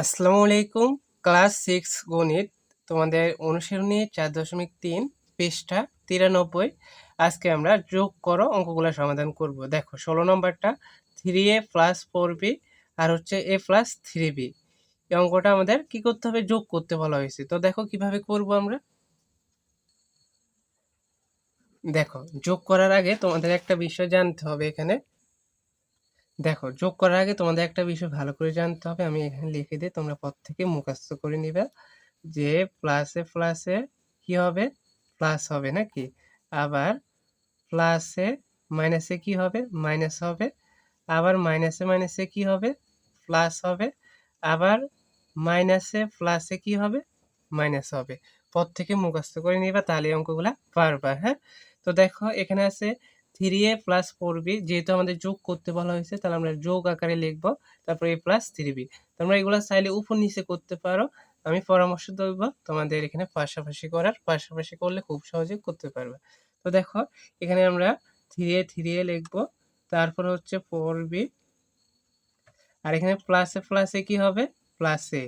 আসসালামু আলাইকুম। Class six গণিত তোমাদের অনুশীলনী চার দশমিক তিন, পৃষ্ঠা তিরানব্বই। আজকে আমরা যোগ করো, অঙ্কগুলো সমাধান করব। দেখো, ষোলো নম্বরটা three A plus four B আর হচ্ছে এ প্লাস থ্রি বি এই অঙ্কটা আমাদের কি করতে হবে? যোগ করতে বলা হয়েছে। তো দেখো কীভাবে করব আমরা? দেখো, যোগ করার আগে তোমাদের একটা বিষয় জানতে হবে এখানে। দেখো, যোগ করার আগে তোমাদের একটা বিষয় ভালো করে জানতে হবে, আমি এখানে লিখে দিই, তোমরা পর থেকে মুখস্থ করে নিবে যে প্লাসে প্লাসে কি হবে? প্লাস হবে নাকি? আবার প্লাসে মাইনাসে কি হবে? মাইনাস হবে। আবার মাইনাসে মাইনাসে কি হবে? প্লাস হবে। আবার মাইনাসে প্লাসে কি হবে? মাইনাস হবে। পর থেকে মুখস্থ করে নিবা, তাহলে অঙ্কগুলা পারবা হ্যাঁ? তো দেখো, এখানে আছে three A plus four B যেহেতু আমাদের যোগ করতে বলা হয়েছে, তাহলে আমরা যোগ আকারে লিখব, তারপরে এ প্লাস থ্রি বি তোমরা এগুলো চাইলে উপর নিচে করতে পারো, আমি পরামর্শ দেব তোমাদের এখানে পাশাপাশি করার, পাশাপাশি করলে খুব সহজে করতে পারবে। তো দেখো, এখানে আমরা থ্রি এ থ্রি এ লিখব, তারপর হচ্ছে ফোর বি আর এখানে প্লাসে প্লাসে কি হবে? প্লাসে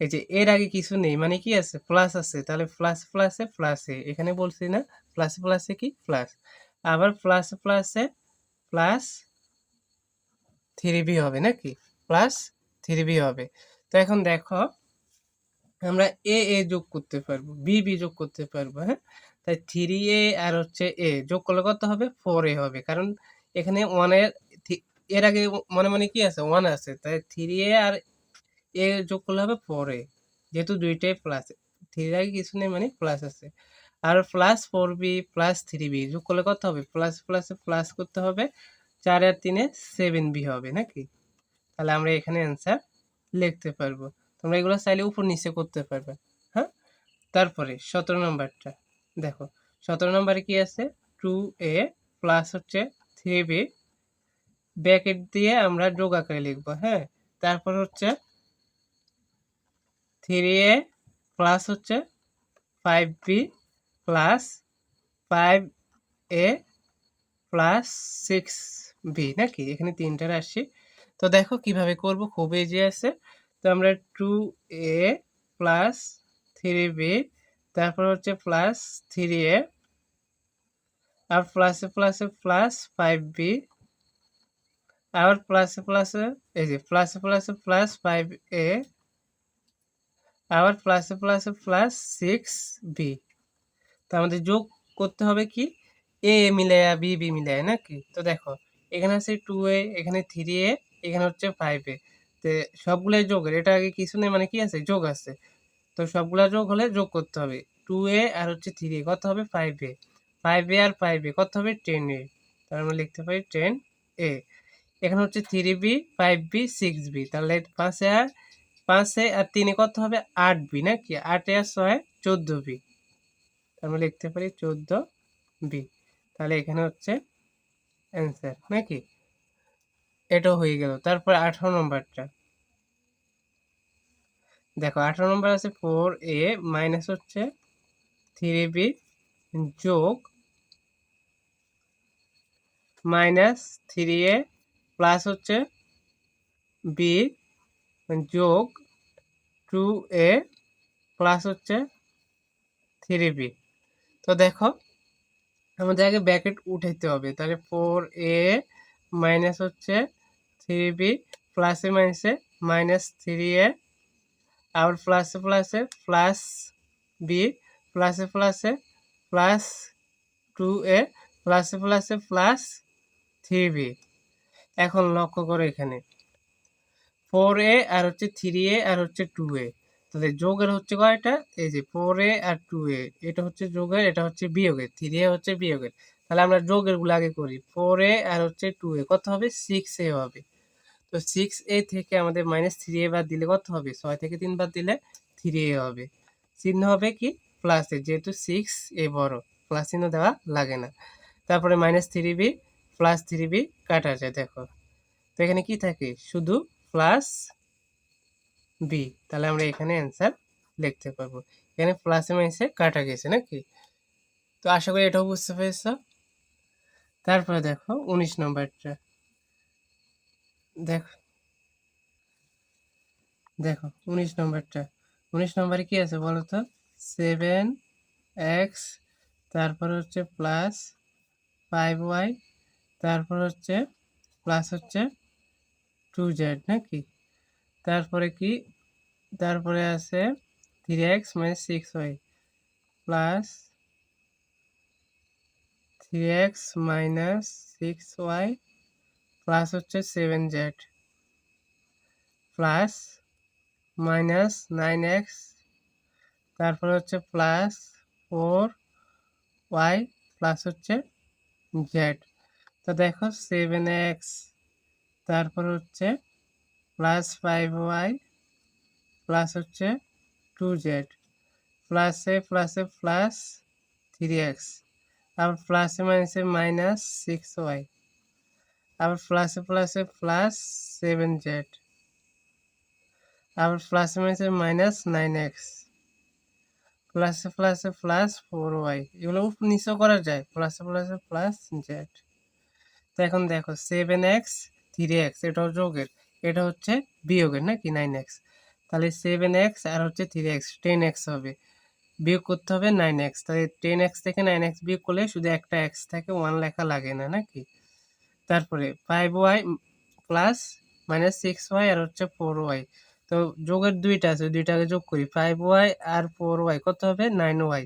এই যে এর আগে কিছু নেই মানে কি আছে? প্লাস আছে, তাহলে প্লাস প্লাসে প্লাসে এখানে বলছি না প্লাসে প্লাসে কি? প্লাস আবার প্লাস প্লাসে প্লাস থ্রি বি হবে নাকি? প্লাস থ্রি বি হবে। তো এখন দেখো, আমরা এ এ যোগ করতে পারব বি বি যোগ করতে পারব হ্যাঁ? তাই থ্রি এ আর হচ্ছে এ যোগ করলে কত হবে? ফোর এ হবে। কারণ এখানে ওয়ানের এর আগে মনে মনে কি আছে? ওয়ান আছে। তাই থ্রি এ আর এ যোগ করলে হবে ফোর এ যেহেতু দুইটাই প্লাস থ্রি আগে কিছু নেই মানে প্লাস আছে। আর plus four B plus three B যোগ করলে কত হবে? প্লাস প্লাসে প্লাস করতে হবে। চার আর তিনে সেভেন বি হবে, নাকি? তাহলে আমরা এখানে অ্যান্সার লিখতে পারব। তোমরা এগুলো চাইলে উপর নিচে করতে পারবে। হ্যাঁ? তারপরে সতেরো নম্বরটা। দেখো, সতেরো নম্বরে কি আছে? টু এ প্লাস হচ্ছে থ্রি বি ব্যাকেট দিয়ে আমরা যোগ আকারে লিখব হ্যাঁ? তারপর হচ্ছে থ্রি এ প্লাস হচ্ছে five B plus five A plus six B নাকি? এখানে তিনটা রাশি। তো দেখো কীভাবে করব, খুব ইজি আছে। তো আমরা two A plus three B তারপর হচ্ছে প্লাস থ্রি এ আর প্লাসে প্লাসে প্লাস ফাইভ বি আবার প্লাসে প্লাসে এই যে প্লাসে প্লাসে প্লাস ফাইভ এ আবার প্লাসে প্লাসে প্লাস সিক্স বি তো আমাদের যোগ করতে হবে কি? এ মিলায়া বি বি মিলায় নাকি তো দেখো, এখানে আছে টু এ এখানে থ্রি এ এখানে হচ্ছে ফাইভ এ তো সবগুলাই যোগের, এটা আগে কিছু নেই মানে কি আছে? যোগ আছে। তো সবগুলা যোগ হলে যোগ করতে হবে। টু এ আর হচ্ছে থ্রি এ কত হবে? ফাইভ এ ফাইভ এ আর ফাইভ এ কত হবে? টেন এ তাহলে আমরা লিখতে পারি টেন এ এখানে হচ্ছে three B five B six B তাহলে পাঁচে আর পাঁচে আর তিনে কত হবে? আট বি নাকি আটে আর ছয়, চোদ্দ বি আমরা লিখতে পারি চোদ্দ বি তাহলে এখানে হচ্ছে অ্যান্সার নাকি এটাও হয়ে গেল। তারপর আঠারো নম্বরটা। দেখো, আঠারো নম্বর আছে ফোর এ মাইনাস হচ্ছে থ্রি বি যোগ মাইনাস থ্রি এ প্লাস হচ্ছে বি যোগ টু এ প্লাস হচ্ছে থ্রি বি তো দেখো আমাদের আগে ব্যাকেট উঠাইতে হবে। তাহলে ফোর এ মাইনাস হচ্ছে থ্রি বি প্লাসে মাইনাসে মাইনাস থ্রি এ আবার প্লাসে প্লাসে প্লাস বি প্লাসে প্লাসে প্লাস টু এ প্লাসে প্লাসে প্লাস থ্রি বি এখন লক্ষ্য করো এখানে। ফোর এ আর হচ্ছে থ্রি এ আর হচ্ছে টু এ তাহলে যোগের হচ্ছে কয়টা এই যে ফোর এ আর টু এ এটা হচ্ছে যোগের, এটা হচ্ছে বিয়োগের। থ্রি এ হচ্ছে বিয়োগের। তাহলে আমরা যোগেরগুলো আগে করি। ফোর এ আর হচ্ছে টু এ কত হবে? সিক্স এ হবে। তো সিক্স এ থেকে আমাদের মাইনাস থ্রি এ বাদ দিলে কত হবে? ছয় থেকে তিন বাদ দিলে থ্রি এ হবে। চিহ্ন হবে কি? প্লাস এ যেহেতু সিক্স এ বড় প্লাস চিহ্ন দেওয়া লাগে না। তারপরে minus three B plus three B কাটা যায়, দেখো। তো এখানে কি থাকে? শুধু প্লাস বি তাহলে আমরা এখানে অ্যান্সার লিখতে পারব। এখানে প্লাসে মাইনাসে কাটা গেছে নাকি? তো আশা করি এটাও বুঝতে পেরেছ। তারপরে দেখো, উনিশ নম্বরটা। দেখো দেখো, উনিশ নম্বরটা। উনিশ নম্বরে কি আছে বলো তো? সেভেন এক্স তারপর হচ্ছে প্লাস ফাইভ ওয়াই তারপর হচ্ছে প্লাস হচ্ছে টু জেড নাকি? তারপরে কি? তারপরে আছে three X minus six Y plus three X minus six Y plus হচ্ছে seven Z plus minus nine X তারপরে হচ্ছে প্লাস ফোর ওয়াই প্লাস হচ্ছে জেড তো দেখো সেভেন এক্স তারপর হচ্ছে প্লাস ফাইভ ওয়াই প্লাস হচ্ছে টু জেড প্লাসে প্লাসে প্লাস থ্রি এক্স আবার প্লাসে মাইনাসে মাইনাস সিক্স ওয়াই আবার প্লাসে প্লাসে প্লাস সেভেন জেড আবার প্লাসে মাইনাসে মাইনাস নাইন এক্স প্লাসে প্লাসে প্লাস ফোর ওয়াই এগুলো নিচেও করা যায় প্লাসে প্লাসে প্লাস জেড তো এখন দেখো সেভেন এক্স থ্রি এক্স এটাও যোগের এটা হচ্ছে বিয়োগের নাকি নাইন এক্স তাহলে সেভেন এক্স আর হচ্ছে থ্রি এক্স টেন এক্স হবে। বিয়োগ করতে হবে নাইন এক্স তাহলে টেন এক্স থেকে নাইন এক্স বিয়োগ করলে শুধু একটা এক্স থাকে ওয়ান লেখা লাগে না নাকি? তারপরে five y plus minus six y আর হচ্ছে ফোর ওয়াই তো যোগের দুইটা আছে দুইটাকে যোগ করি। ফাইভ ওয়াই আর ফোর ওয়াই কত হবে? নাইন ওয়াই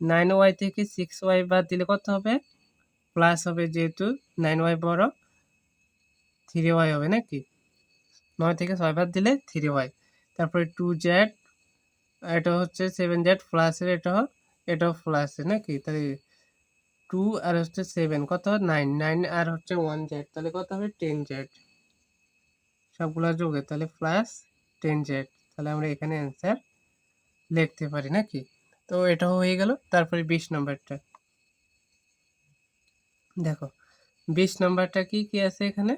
নাইন ওয়াই থেকে সিক্স ওয়াই বাদ দিলে কত হবে? প্লাস হবে যেহেতু নাইন ওয়াই বড় থ্রি ওয়াই হবে নাকি? নয় থেকে ছয় বাদ দিলে থ্রি ওয়াই তারপরে টু জেড এটা হচ্ছে সেভেন জেড প্লাসের এটা এটাও প্লাসের নাকি? তাহলে টু আর হচ্ছে সেভেন কত? নাইন নাইন আর হচ্ছে ওয়ান জেড তাহলে কত হবে? টেন জেড সবগুলো যোগে তাহলে প্লাস টেন জেড তাহলে আমরা এখানে অ্যান্সার লিখতে পারি নাকি? তো এটাও হয়ে গেল। তারপরে বিশ নম্বরটা। দেখো, বিশ নম্বরটা কি কি আছে এখানে?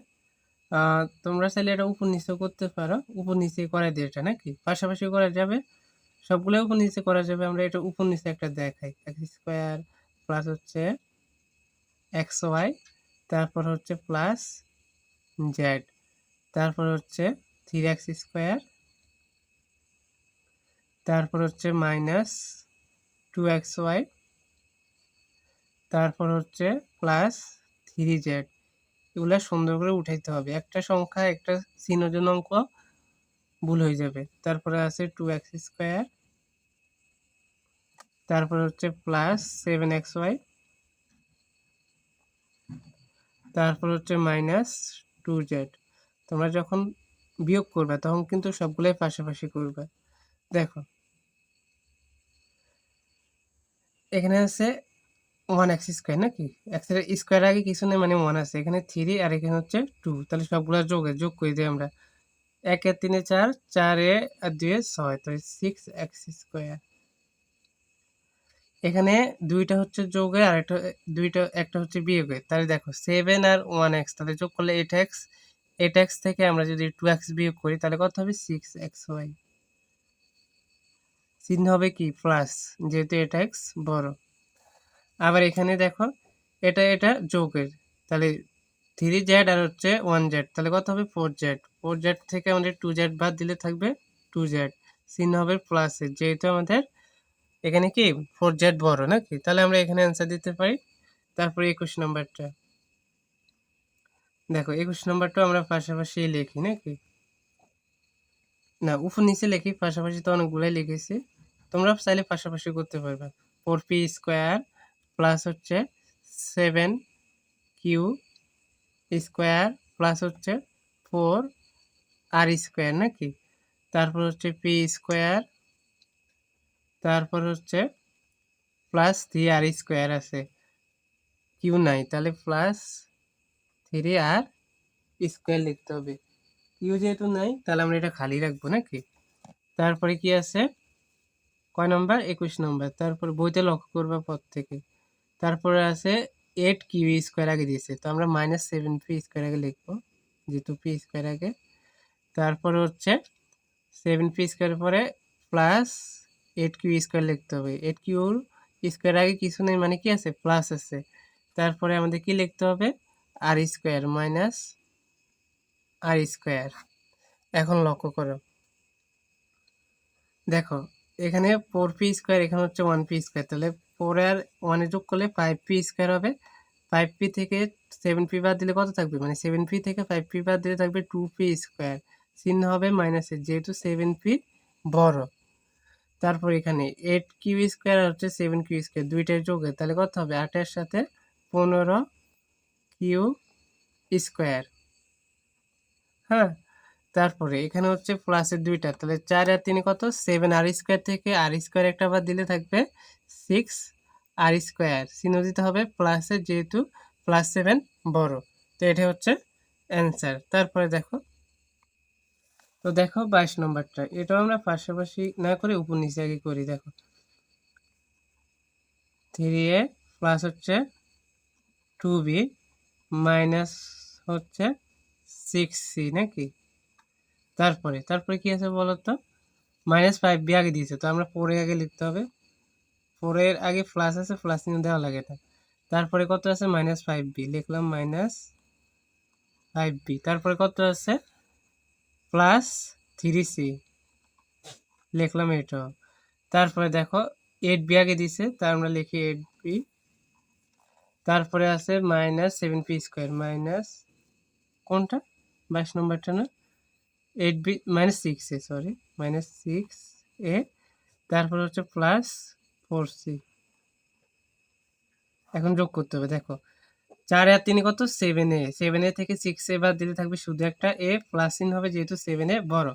তোমরা চাইলে এটা উপর নিচে করতে পারো। উপর নিচে করা দিয়ে এটা নাকি? পাশাপাশি করা যাবে? সবগুলো উপর নিচে করা যাবে? আমরা এটা উপর নিচে একটা দেখাই। এক্স স্কোয়ার প্লাস হচ্ছে এক্স ওয়াই তারপর হচ্ছে প্লাস জেড তারপর হচ্ছে থ্রি এক্স স্কোয়ার তারপর হচ্ছে মাইনাস টু এক্স ওয়াই তারপর হচ্ছে প্লাস থ্রি জেড এগুলো সুন্দর করে উঠাইতে হবে। একটা সংখ্যা, একটা চিহ্নজন অঙ্ক ভুল হয়ে যাবে। তারপরে আছে টু এক্স স্কোয়ার তারপর হচ্ছে প্লাস সেভেন এক্স ওয়াই তারপর হচ্ছে মাইনাস টু জেড তোমরা যখন বিয়োগ করবে, তখন কিন্তু সবগুলোই পাশাপাশি করবে। দেখো, এখানে আছে ওয়ান এক্স স্কোয়ার নাকি এক্সের স্কোয়ার আগে কিছু নেই মানে ওয়ান আছে। এখানে থ্রি আর এখানে হচ্ছে টু তাহলে সবগুলো যোগে যোগ করে দিই আমরা। একের তিনে চার, চারে আর দুয়ে ছয়। তাহলে সিক্স এক্স স্কোয়ার এখানে দুইটা হচ্ছে যোগে আর একটা, দুইটা, একটা হচ্ছে বিয়োগে। তাহলে দেখো সেভেন আর ওয়ান এক্স তাহলে যোগ করলে এইট এক্স এইট এক্স থেকে আমরা যদি টু এক্স বিয়োগ করি, তাহলে কত হবে? সিক্স এক্স ওয়াই চিহ্ন হবে কি? প্লাস যেহেতু এটা এক্স বড়। আবার এখানে দেখো, এটা এটা যোগের। তাহলে থ্রি জেড আর হচ্ছে ওয়ান জেড তাহলে কত হবে? ফোর জেড ফোর জেড থেকে আমাদের টু জেড বাদ দিলে থাকবে টু জেড চিহ্ন হবে প্লাসের যেহেতু আমাদের এখানে কি? ফোর জেড বড় নাকি? তাহলে আমরা এখানে অ্যান্সার দিতে পারি। তারপরে একুশ নম্বরটা। দেখো, একুশ নম্বরটা আমরা পাশাপাশি লিখি নাকি? না, উপর নিচে লিখি, পাশাপাশি তো অনেকগুলাই লিখেছি। তোমরা চাইলে পাশাপাশি করতে পারবে। ফোর পি স্কোয়ার প্লাস হচ্ছে সেভেন কিউ স্কোয়ার প্লাস হচ্ছে ফোর আর স্কোয়ার নাকি? তারপর হচ্ছে পি স্কোয়ার তারপর হচ্ছে প্লাস থ্রি আর স্কোয়ার আছে। কিউ নাই, তাহলে প্লাস থ্রি আর স্কোয়ার লিখতে হবে। কিউ যেহেতু নাই, তাহলে আমরা এটা খালি রাখব নাকি? তারপরে কি আছে? কয় নম্বর একুশ নম্বর তারপর বইতে লক্ষ্য করবা পর থেকে। তারপরে আছে এইট কিউ স্কোয়ার আগে দিয়েছে। তো আমরা মাইনাস সেভেন পি স্কোয়ার আগে লিখব, যেহেতু পি স্কোয়ার আগে। তারপরে হচ্ছে সেভেন পি স্কোয়ার পরে প্লাস এইট কিউ স্কোয়ার লিখতে হবে। এইট কিউর স্কোয়ার আগে কিছু নেই মানে কি আছে? প্লাস আছে। তারপরে আমাদের কি লিখতে হবে? R square minus r square এখন লক্ষ্য করো। দেখো, এখানে ফোর পি স্কোয়ার এখানে হচ্ছে ওয়ান পি স্কোয়ার তাহলে ফোর আর ওয়ানে যোগ করলে ফাইভ পি স্কোয়ার হবে। ফাইভ পি থেকে সেভেন পি বাদ দিলে কত থাকবে? মানে সেভেন পি থেকে ফাইভ পি বাদ দিলে থাকবে টু পি স্কোয়ার চিহ্ন হবে মাইনাসের যেহেতু সেভেন পি বড়। তারপর এখানে এইট কিউ স্কোয়ার হচ্ছে সেভেন কিউ স্কোয়ার দুইটার যোগে। তাহলে কত হবে? আটের সাথে পনেরো কিউ স্কোয়ার হ্যাঁ? তারপরে এখানে হচ্ছে প্লাসের দুইটা, তাহলে চার আর তিনে কত? সেভেন আর স্কোয়ার থেকে আর স্কোয়ার একটা আবার দিলে থাকবে সিক্স আর স্কোয়ার চিহ্ন দিতে হবে প্লাসের যেহেতু প্লাস সেভেন বড়। তো এটা হচ্ছে অ্যান্সার তারপরে দেখো। তো দেখো বাইশ নম্বরটা। এটাও আমরা পাশাপাশি না করে উপর নিচে আগে করি, দেখো। থ্রি এ প্লাস হচ্ছে টু বি মাইনাস হচ্ছে সিক্স সি নাকি? তারপরে তারপরে কি আছে বলো তো মাইনাস ফাইভ বি আগে দিয়েছে, তো আমরা পরে আগে লিখতে হবে। ফোরের আগে প্লাস আছে প্লাস চিহ্ন দেওয়া লাগে এটা। তারপরে কত আছে? মাইনাস ফাইভ বি লিখলাম মাইনাস ফাইভ বি তারপরে কত আছে? প্লাস থ্রি সি লিখলাম এটা। তারপরে দেখো এইট বি আগে দিছে তার আমরা লিখি এইট বি তারপরে আছে minus seven p square minus কোনটা? বাইশ নম্বরটা না? Eight b minus six a sorry minus six a, তারপরে হচ্ছে প্লাস ফোর সি এখন যোগ করতে হবে, দেখো। চার আর তিনে কত? সেভেন এ। সেভেন এ থেকে সিক্স এ বাদ দিলে থাকবে শুধু একটা এ প্লাস চিহ্ন হবে যেহেতু সেভেন এ বড়।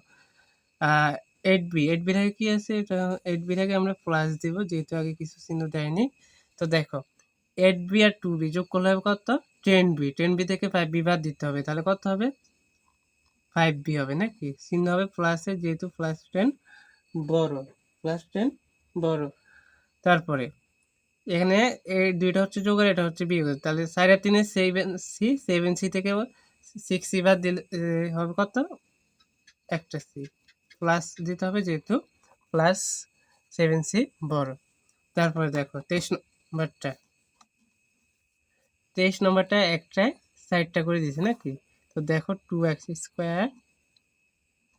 এইট বি এইট বির আগে কি আছে? এটা এইট বির আগে আমরা প্লাস দিব, যেহেতু আগে কিছু চিহ্ন দেয়নি। তো দেখো এইট বি আর টু বি যোগ করলে হবে কত? টেন বি টেন বি থেকে ফাইভ বি বাদ দিতে হবে, তাহলে কত হবে? ফাইভ বি হবে, নাকি? চিহ্ন হবে প্লাসে যেহেতু প্লাস টেন বড় প্লাস টেন বড়। তারপরে, এখানে এই দুইটা হচ্ছে যোগের, এটা হচ্ছে বিয়োগের। তাহলে সাড়ে তিনে সেভেন সি সেভেন সি থেকে সিক্স সি বাদ দিলে হবে কত? একটা সি প্লাস দিতে হবে যেহেতু প্লাস সেভেন সি বড়। তারপরে দেখো, তেইশ নম্বরটা। তেইশ নম্বরটা একটায় সাইডটা করে দিয়েছে, নাকি? তো দেখো টু এক্স স্কোয়ার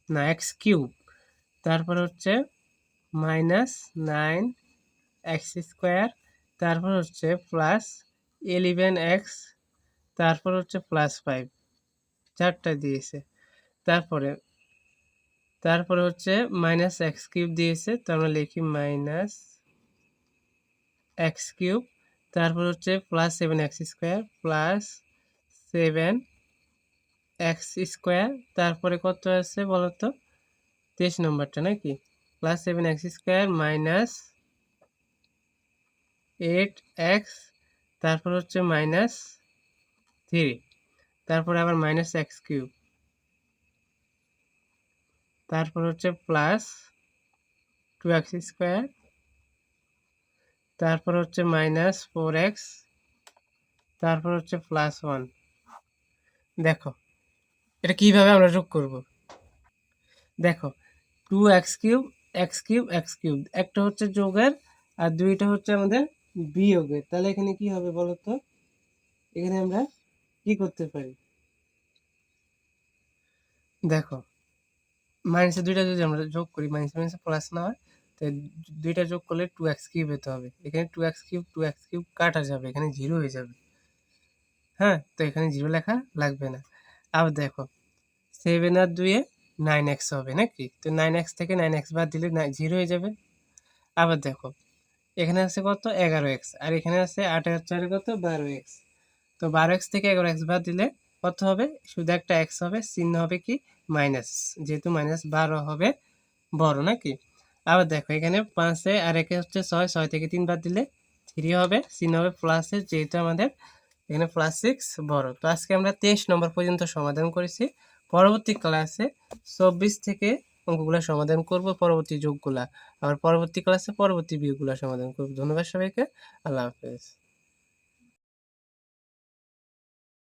না এক্স কিউব তারপর হচ্ছে মাইনাস নাইন এক্স স্কোয়ার তারপর হচ্ছে প্লাস ইলেভেন এক্স তারপর হচ্ছে প্লাস ফাইভ চারটা দিয়েছে। তারপরে তারপরে হচ্ছে মাইনাস এক্স কিউব দিয়েছে, তো আমরা লিখি মাইনাস এক্স কিউব তারপর হচ্ছে plus seven x square plus seven x square, তারপরে কত আছে বলো তো তেইশ নম্বরটা নাকি? Plus seven x square minus eight x, তারপর হচ্ছে মাইনাস থ্রি তারপরে আবার মাইনাস এক্স কিউব, তারপর হচ্ছে প্লাস টু এক্স স্কোয়ার, তারপর হচ্ছে মাইনাস ফোর এক্স, তারপর হচ্ছে প্লাস ওয়ান দেখো এটা কীভাবে আমরা যোগ করব? দেখো two x cube x cube x cube একটা হচ্ছে যোগের আর দুইটা হচ্ছে আমাদের বিয়োগের। তাহলে এখানে কি হবে বলো তো এখানে আমরা কি করতে পারি? দেখো মাইনাসে দুইটা যদি আমরা যোগ করি মাইনাস মাইনাসে প্লাস না হয়, তো দুইটা যোগ করলে টু এক্স কিউব হতে হবে। এখানে two x cube two x cube কাটা যাবে, এখানে জিরো হয়ে যাবে। হ্যাঁ তো এখানে জিরো লেখা লাগবে না। আবার দেখো সেভেন আর দুইয়ে নাইন এক্স হবে নাকি? তো নাইন এক্স থেকে নাইন এক্স বাদ দিলে জিরো হয়ে যাবে। আবার দেখো, এখানে আছে কত? এগারো এক্স আর এখানে আছে আট আর চারে কত? বারো এক্স তো বারো এক্স থেকে এগারো এক্স বাদ দিলে কত হবে? শুধু একটা এক্স হবে, চিহ্ন হবে কি? মাইনাস যেহেতু মাইনাস বারো হবে, বড় নাকি? আবার দেখো, এখানে পাঁচে আর একে হচ্ছে ছয় ছয় থেকে তিন বাদ দিলে থ্রি হবে, চিহ্ন হবে প্লাসের যেহেতু আমাদের এখানে প্লাস সিক্স বড়। তো আজকে আমরা তেইশ নম্বর পর্যন্ত সমাধান করেছি। পরবর্তী ক্লাসে চব্বিশ থেকে অঙ্কগুলো সমাধান করব, পরবর্তী যোগগুলা। আবার পরবর্তী ক্লাসে পরবর্তী বিয়োগগুলো সমাধান করব। ধন্যবাদ সবাইকে। আল্লাহ হাফেজ।